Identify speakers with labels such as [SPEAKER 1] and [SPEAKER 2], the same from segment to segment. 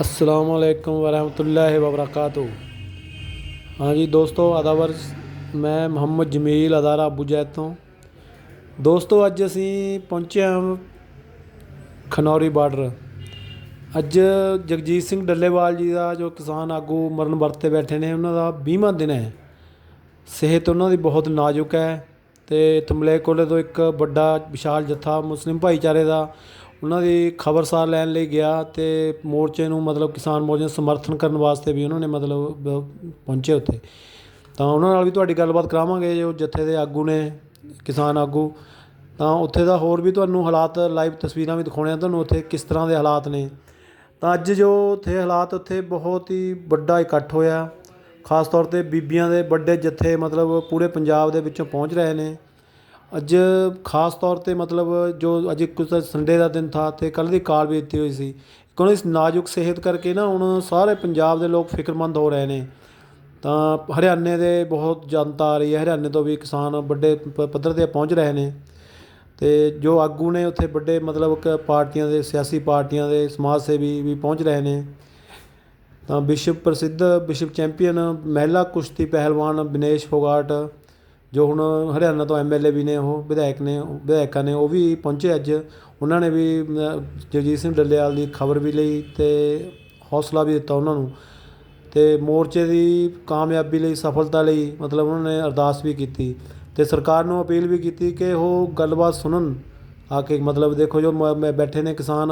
[SPEAKER 1] अस्सलाम वालेकुम वरहमतुल्लाहि वबरकातुहू हाँ जी दोस्तੋ ਆਦਾਵਰ ਮੈਂ ਮੁਹੰਮਦ ਜਮੀਲ ਅਦਾਰਾ ਅਬੂ ਜੈਦ ਤੋਂ ਦੋਸਤੋ ਅੱਜ ਅਸੀਂ ਪਹੁੰਚੇ ਹਾਂ ਖਨੌਰੀ ਬਾਰਡਰ ਅੱਜ ਜਗਜੀਤ ਸਿੰਘ ਡੱਲੇਵਾਲ ਜੀ ਦਾ ਜੋ ਕਿਸਾਨ ਆਗੂ ਮਰਨ ਵਰਤ ਤੇ ਬੈਠੇ ਨੇ ਉਹਨਾਂ ਦਾ 20ਵਾਂ ਦਿਨ ਹੈ ਸਿਹਤ ਉਹਨਾਂ ਦੀ ਬਹੁਤ ਨਾਜ਼ੁਕ ਹੈ ਤੇ ਤਮਲੇਕੋਲੇ ਤੋਂ ਇੱਕ ਵੱਡਾ ਵਿਸ਼ਾਲ ਜੱਥਾ ਮੁਸਲਿਮ ਭਾਈਚਾਰੇ ਦਾ ਉਹਨਾਂ ਦੀ ਖਬਰਸਾਰ ਲੈਣ ਲਈ ਗਿਆ ਅਤੇ ਮੋਰਚੇ ਨੂੰ ਮਤਲਬ ਕਿਸਾਨ ਮੋਰਚੇ ਨੂੰ ਸਮਰਥਨ ਕਰਨ ਵਾਸਤੇ ਵੀ ਉਹਨਾਂ ਨੇ ਮਤਲਬ ਪਹੁੰਚੇ ਉੱਥੇ। ਤਾਂ ਉਹਨਾਂ ਨਾਲ ਵੀ ਤੁਹਾਡੀ ਗੱਲਬਾਤ ਕਰਾਵਾਂਗੇ ਜੋ ਜੱਥੇ ਦੇ ਆਗੂ ਨੇ, ਕਿਸਾਨ ਆਗੂ। ਤਾਂ ਉੱਥੇ ਦਾ ਹੋਰ ਵੀ ਤੁਹਾਨੂੰ ਹਾਲਾਤ ਲਾਈਵ ਤਸਵੀਰਾਂ ਵੀ ਦਿਖਾਉਣੇ ਆ, ਤੁਹਾਨੂੰ ਉੱਥੇ ਕਿਸ ਤਰ੍ਹਾਂ ਦੇ ਹਾਲਾਤ ਨੇ। ਤਾਂ ਅੱਜ ਜੋ ਉੱਥੇ ਹਾਲਾਤ ਉੱਥੇ ਬਹੁਤ ਹੀ ਵੱਡਾ ਇਕੱਠ ਹੋਇਆ। ਖਾਸ ਤੌਰ ਤੇ ਬੀਬੀਆਂ ਦੇ ਵੱਡੇ ਜੱਥੇ ਮਤਲਬ ਪੂਰੇ ਪੰਜਾਬ ਦੇ ਵਿੱਚੋਂ ਪਹੁੰਚ ਰਹੇ ਨੇ। ਅੱਜ ਖਾਸ ਤੌਰ ਤੇ ਮਤਲਬ ਜੋ ਅੱਜ ਕੁਝ ਸੰਡੇ ਦਾ ਦਿਨ ਥਾ ਅਤੇ ਕੱਲ੍ਹ ਦੀ ਕਾਲ ਵੀ ਦਿੱਤੀ ਹੋਈ ਸੀ। ਕਿਉਂ ਇਸ ਨਾਜ਼ੁਕ ਸਿਹਤ ਕਰਕੇ ਨਾ ਹੁਣ ਸਾਰੇ ਪੰਜਾਬ ਦੇ ਲੋਕ ਫਿਕਰਮੰਦ ਹੋ ਰਹੇ ਨੇ। ਤਾਂ ਹਰਿਆਣੇ ਦੇ ਬਹੁਤ ਜਨਤਾ ਆ ਰਹੀ ਹੈ। ਹਰਿਆਣੇ ਤੋਂ ਵੀ ਕਿਸਾਨ ਵੱਡੇ ਪ- ਪੱਧਰ ਤੇ ਪਹੁੰਚ ਰਹੇ ਨੇ। ਅਤੇ ਜੋ ਆਗੂ ਨੇ ਉੱਥੇ ਵੱਡੇ ਮਤਲਬ ਕ ਪਾਰਟੀਆਂ ਦੇ, ਸਿਆਸੀ ਪਾਰਟੀਆਂ ਦੇ, ਸਮਾਜ ਸੇਵੀ ਵੀ ਪਹੁੰਚ ਰਹੇ ਨੇ। ਤਾਂ ਵਿਸ਼ਵ ਪ੍ਰਸਿੱਧ ਵਿਸ਼ਵ ਚੈਂਪੀਅਨ ਮਹਿਲਾ ਕੁਸ਼ਤੀ ਪਹਿਲਵਾਨ ਬਿਨੇਸ਼ ਫੋਗਾਟ ਜੋ ਹੁਣ ਹਰਿਆਣਾ ਤੋਂ ਐਮਐਲਏ ਵੀ ਨੇ ਉਹ, ਵਿਧਾਇਕ ਨੇ, ਵਿਧਾਇਕਾਂ ਨੇ, ਉਹ ਵੀ ਪਹੁੰਚੇ ਅੱਜ। ਉਹਨਾਂ ਨੇ ਵੀ ਜਗਜੀਤ ਸਿੰਘ ਡੱਲੇਵਾਲ ਦੀ ਖਬਰ ਵੀ ਲਈ ਅਤੇ ਹੌਸਲਾ ਵੀ ਦਿੱਤਾ ਉਹਨਾਂ ਨੂੰ। ਅਤੇ ਮੋਰਚੇ ਦੀ ਕਾਮਯਾਬੀ ਲਈ, ਸਫਲਤਾ ਲਈ ਮਤਲਬ ਉਹਨਾਂ ਨੇ ਅਰਦਾਸ ਵੀ ਕੀਤੀ। ਅਤੇ ਸਰਕਾਰ ਨੂੰ ਅਪੀਲ ਵੀ ਕੀਤੀ ਕਿ ਉਹ ਗੱਲਬਾਤ ਸੁਣਨ। ਆ ਕੇ ਮਤਲਬ ਦੇਖੋ ਜੋ ਮੈਂ ਬੈਠੇ ਨੇ ਕਿਸਾਨ,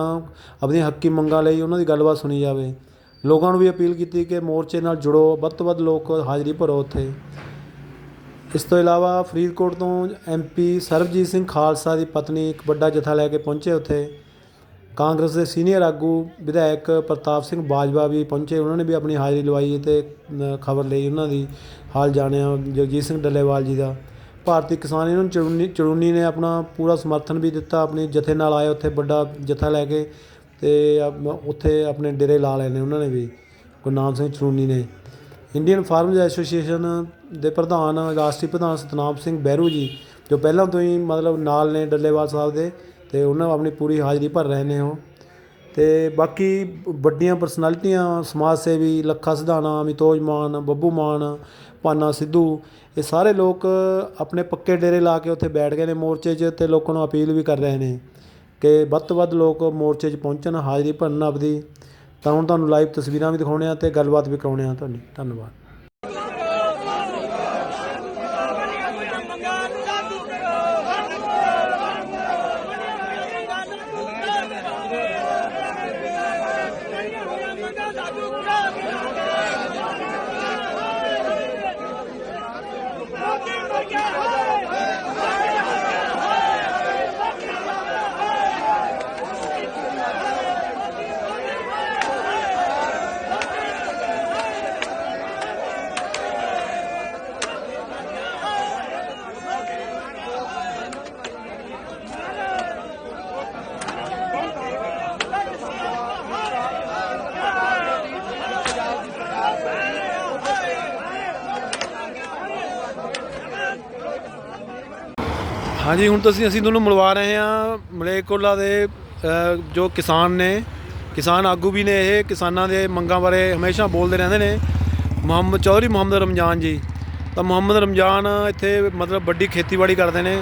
[SPEAKER 1] ਆਪਣੀਆਂ ਹੱਕੀ ਮੰਗਾਂ ਲਈ ਉਹਨਾਂ ਦੀ ਗੱਲਬਾਤ ਸੁਣੀ ਜਾਵੇ। ਲੋਕਾਂ ਨੂੰ ਵੀ ਅਪੀਲ ਕੀਤੀ ਕਿ ਮੋਰਚੇ ਨਾਲ ਜੁੜੋ, ਵੱਧ ਤੋਂ ਵੱਧ ਲੋਕ ਹਾਜ਼ਰੀ ਭਰੋ ਉੱਥੇ। ਇਸ ਤੋਂ ਇਲਾਵਾ ਫਰੀਦਕੋਟ ਤੋਂ ਐਮਪੀ ਸਰਬਜੀਤ ਸਿੰਘ ਖਾਲਸਾ ਦੀ ਪਤਨੀ ਇੱਕ ਵੱਡਾ ਜਥਾ ਲੈ ਕੇ ਪਹੁੰਚੇ ਉੱਥੇ। ਕਾਂਗਰਸ ਦੇ ਸੀਨੀਅਰ ਆਗੂ ਵਿਧਾਇਕ ਪ੍ਰਤਾਪ ਸਿੰਘ ਬਾਜਵਾ ਵੀ ਪਹੁੰਚੇ। ਉਹਨਾਂ ਨੇ ਵੀ ਆਪਣੀ ਹਾਜ਼ਰੀ ਲਵਾਈ ਤੇ ਖਬਰ ਲਈ ਉਹਨਾਂ ਦੀ ਹਾਲ ਜਾਣਿਆ ਜਗਜੀਤ ਸਿੰਘ ਡੱਲੇਵਾਲ ਜੀ ਦਾ। ਭਾਰਤੀ ਕਿਸਾਨ ਯੂਨੀਅਨ ਚੜੂਨੀ ਚੜੂਨੀ ਨੇ ਆਪਣਾ ਪੂਰਾ ਸਮਰਥਨ ਵੀ ਦਿੱਤਾ। ਆਪਣੀ ਜਥੇ ਨਾਲ ਆਏ ਉੱਥੇ ਵੱਡਾ ਜਥਾ ਲੈ ਕੇ ਤੇ ਉੱਥੇ ਆਪਣੇ ਡੇਰੇ ਲਾ ਲਏ ਨੇ ਉਹਨਾਂ ਨੇ ਵੀ। ਗੁਰਨਾਮ ਸਿੰਘ ਚੜੂਨੀ ਨੇ। ਇੰਡੀਅਨ ਫਾਰਮਰਸ ਐਸੋਸੀਏਸ਼ਨ ਦੇ ਪ੍ਰਧਾਨ ਰਾਸ਼ਟਰੀ ਪ੍ਰਧਾਨ ਸਤਨਾਮ ਸਿੰਘ ਬਹਿਰੂ ਜੀ, ਜੋ ਪਹਿਲਾਂ ਤੋਂ ਹੀ ਮਤਲਬ ਨਾਲ ਨੇ ਡੱਲੇਵਾਲ ਸਾਹਿਬ ਦੇ ਅਤੇ ਉਹਨਾਂ ਆਪਣੀ ਪੂਰੀ ਹਾਜ਼ਰੀ ਭਰ ਰਹੇ ਨੇ ਉਹ। ਅਤੇ ਬਾਕੀ ਵੱਡੀਆਂ ਪਰਸਨੈਲਿਟੀਆਂ ਸਮਾਜ ਸੇਵੀ ਲੱਖਾ ਸਿਧਾਣਾ, ਅਮਿਤੋਜ ਮਾਨ, ਬੱਬੂ ਮਾਨ ਪਾਨਾ ਸਿੱਧੂ, ਇਹ ਸਾਰੇ ਲੋਕ ਆਪਣੇ ਪੱਕੇ ਡੇਰੇ ਲਾ ਕੇ ਉੱਥੇ ਬੈਠ ਗਏ ਨੇ ਮੋਰਚੇ 'ਚ ਅਤੇ ਲੋਕਾਂ ਨੂੰ ਅਪੀਲ ਵੀ ਕਰ ਰਹੇ ਨੇ ਕਿ ਵੱਧ ਤੋਂ ਵੱਧ ਲੋਕ ਮੋਰਚੇ 'ਚ ਪਹੁੰਚਣ, ਹਾਜ਼ਰੀ ਭਰਨ ਆਪਦੀ। ਤਾਂ ਹੁਣ ਤੁਹਾਨੂੰ ਲਾਈਵ ਤਸਵੀਰਾਂ ਵੀ ਦਿਖਾਉਣੇ ਆ ਅਤੇ ਗੱਲਬਾਤ ਵੀ ਕਰਾਉਣੇ ਆ ਤੁਹਾਡੀ। ਧੰਨਵਾਦ। ਹਾਂਜੀ ਹੁਣ ਤੁਸੀਂ ਅਸੀਂ ਤੁਹਾਨੂੰ ਮਿਲਵਾ ਰਹੇ ਹਾਂ ਮਲੇਕੋਲਾ ਦੇ ਜੋ ਕਿਸਾਨ ਨੇ ਕਿਸਾਨ ਆਗੂ ਵੀ ਨੇ ਇਹ ਕਿਸਾਨਾਂ ਦੇ ਮੰਗਾਂ ਬਾਰੇ ਹਮੇਸ਼ਾ ਬੋਲਦੇ ਰਹਿੰਦੇ ਨੇ। ਮੁਹੰਮਦ ਚੌਧਰੀ ਮੁਹੰਮਦ ਰਮਜ਼ਾਨ ਜੀ। ਤਾਂ ਮੁਹੰਮਦ ਰਮਜ਼ਾਨ ਇੱਥੇ ਮਤਲਬ ਵੱਡੀ ਖੇਤੀਬਾੜੀ ਕਰਦੇ ਨੇ।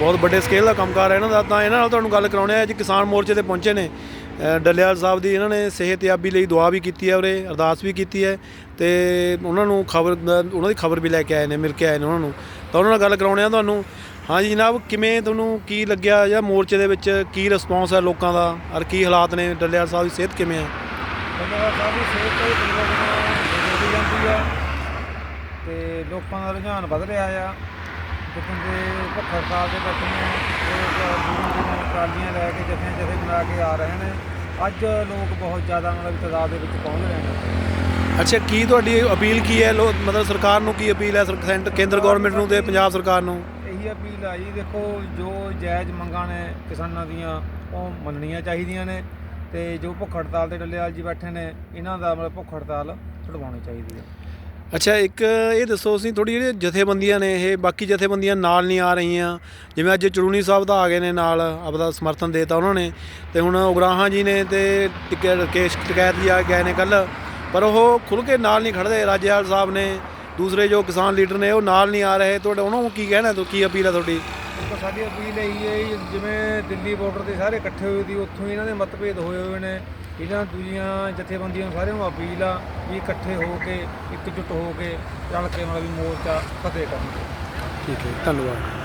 [SPEAKER 1] ਬਹੁਤ ਵੱਡੇ ਸਕੇਲ ਦਾ ਕੰਮਕਾਰ ਹੈ ਇਹਨਾਂ ਦਾ ਤਾਂ ਇਹਨਾਂ ਨਾਲ ਤੁਹਾਨੂੰ ਗੱਲ ਕਰਾਉਣੇ ਆ। ਅੱਜ ਕਿਸਾਨ ਮੋਰਚੇ ਤੇ ਪਹੁੰਚੇ ਨੇ। ਅ, ਸਾਹਿਬ ਦੀ ਇਹਨਾਂ ਨੇ ਸਿਹਤਯਾਬੀ ਲਈ ਦੁਆ ਵੀ ਕੀਤੀ ਹੈ ਉਰੇ ਅਰਦਾਸ ਵੀ ਕੀਤੀ ਹੈ। ਤੇ ਉਹਨਾਂ ਨੂੰ ਖਬਰ ਉਹਨਾਂ ਦੀ ਖਬਰ ਵੀ ਲੈ ਕੇ ਆਏ ਨੇ ਮਿਲ ਕੇ ਆਏ ਨੇ ਉਹਨਾਂ ਨੂੰ। ਤਾਂ ਉਹਨਾਂ ਨਾਲ ਗੱਲ ਕਰਾਉਣੇ ਆ ਤੁਹਾਨੂੰ। ਹਾਂਜੀ ਜਨਾਬ ਕਿਵੇਂ ਤੁਹਾਨੂੰ ਕੀ ਲੱਗਿਆ ਜਾਂ ਮੋਰਚੇ ਦੇ ਵਿੱਚ ਕੀ ਰਿਸਪੌਂਸ ਹੈ ਲੋਕਾਂ ਦਾ ਔਰ ਕੀ ਹਾਲਾਤ ਨੇ ਡੱਲੇਵਾਲ ਸਾਹਿਬ ਦੀ ਸਿਹਤ ਕਿਵੇਂ ਹੈ
[SPEAKER 2] ਬੰਦਾ ਸਾਹਿਬ ਦੀ ਸਿਹਤ ਤੇ ਦਿਨੋਂ ਦਿਨ ਵਿਗੜਦੀ ਜਾਂਦੀ ਆ ਤੇ ਲੋਕਾਂ ਦਾ ਰੁਝਾਨ ਵਧ ਰਿਹਾ ਆ। ਜਿੱਦਾਂ ਦੇ ਭੁੱਖ ਹੜਤਾਲ ਦੇ ਬੈਠੇ ਨੇ ਉਹ ਦੂਰੋਂ ਦੂਰੋਂ ਟਰਾਲੀਆਂ ਲੈ ਕੇ ਜਥੇ ਜਥੇ ਬਣਾ ਕੇ ਆ ਰਹੇ ਨੇ। ਅੱਜ ਲੋਕ ਬਹੁਤ ਜ਼ਿਆਦਾ ਮਤਲਬ ਤਾਦਾਦ ਦੇ ਵਿੱਚ ਪਹੁੰਚ ਰਹੇ ਨੇ।
[SPEAKER 1] ਅੱਛਾ ਕੀ ਤੁਹਾਡੀ ਅਪੀਲ ਕੀ ਹੈ? ਮਤਲਬ ਸਰਕਾਰ ਨੂੰ ਕੀ ਅਪੀਲ ਹੈ? ਸਰ- ਸੈਂਟ- ਕੇਂਦਰ ਗਵਰਨਮੈਂਟ ਨੂੰ ਤੇ ਪੰਜਾਬ ਸਰਕਾਰ ਨੂੰ?
[SPEAKER 2] ਇਹੀ ਅਪੀਲ ਆ ਜੀ, ਦੇਖੋ ਜੋ ਜਾਇਜ਼ ਮੰਗਾਂ ਨੇ ਕਿਸਾਨਾਂ ਦੀਆਂ, ਉਹ ਮੰਨਣੀਆਂ ਚਾਹੀਦੀਆਂ ਨੇ ਤੇ ਜੋ ਭੁੱਖ ਹੜਤਾਲ ਤੇ ਡੱਲੇਵਾਲ ਜੀ ਬੈਠੇ ਨੇ, ਇਹਨਾਂ ਦਾ ਮਤਲਬ ਭੁੱਖ ਹੜਤਾਲ ਛੁਡਵਾਉਣੀ ਚਾਹੀਦੀ ਹੈ।
[SPEAKER 1] ਅੱਛਾ, ਇੱਕ ਇਹ ਦੱਸੋ ਅਸੀਂ ਥੋੜੀ ਜਿਹੜੇ ਜਥੇਬੰਦੀਆਂ ਨੇ, ਇਹ ਬਾਕੀ ਜਥੇਬੰਦੀਆਂ ਨਾਲ ਨਹੀਂ ਆ ਰਹੀਆਂ, ਜਿਵੇਂ ਅੱਜ ਚੜੂਣੀ ਸਾਹਿਬ ਦਾ ਆ ਗਏ ਨੇ ਨਾਲ, ਆਪਦਾ ਸਮਰਥਨ ਦੇਤਾ ਉਹਨਾਂ ਨੇ, ਤੇ ਹੁਣ ਉਗਰਾਹਾਂ ਜੀ ਨੇ ਤੇ ਟਿਕੈ ਰਕੇਸ਼ ਟਕੈਤ ਜੀ ਆ ਗਏ ਨੇ ਕੱਲ ਪਰ ਉਹ ਖੁੱਲ ਕੇ ਨਾਲ ਨਹੀਂ ਖੜਦੇ ਰਾਜੇਵਾਲ ਸਾਹਿਬ ਨੇ ਦੂਸਰੇ ਜੋ ਕਿਸਾਨ ਲੀਡਰ ਨੇ ਉਹ ਨਾਲ ਨਹੀਂ ਆ ਰਹੇ ਤੁਹਾਡਾ ਉਹਨਾਂ ਨੂੰ ਕੀ ਕਹਿਣਾ ਤੋ ਕੀ ਅਪੀਲ ਹੈ ਤੁਹਾਡੀ?
[SPEAKER 2] ਇੱਕ ਸਾਡੀ ਅਪੀਲ ਇਹੀ ਹੈ ਜੀ, ਜਿਵੇਂ ਦਿੱਲੀ ਬਾਰਡਰ ਤੇ ਸਾਰੇ ਇਕੱਠੇ ਹੋਏ ਦੀ ਉੱਥੋਂ ਹੀ ਇਹਨਾਂ ਦੇ ਮਤਭੇਦ ਹੋਏ ਹੋਏ ਨੇ। ਇਹਨਾਂ ਦੂਜੀਆਂ ਜਥੇਬੰਦੀਆਂ ਨੂੰ ਸਾਰਿਆਂ ਨੂੰ ਅਪੀਲ ਆ ਵੀ ਇਕੱਠੇ ਹੋ ਕੇ ਇਕਜੁੱਟ ਹੋ ਕੇ ਰਲ ਕੇ ਮਤਲਬ ਵੀ ਮੋਰਚਾ ਫਤਿਹ ਕਰਨ
[SPEAKER 1] ਠੀਕ ਹੈ ਧੰਨਵਾਦ।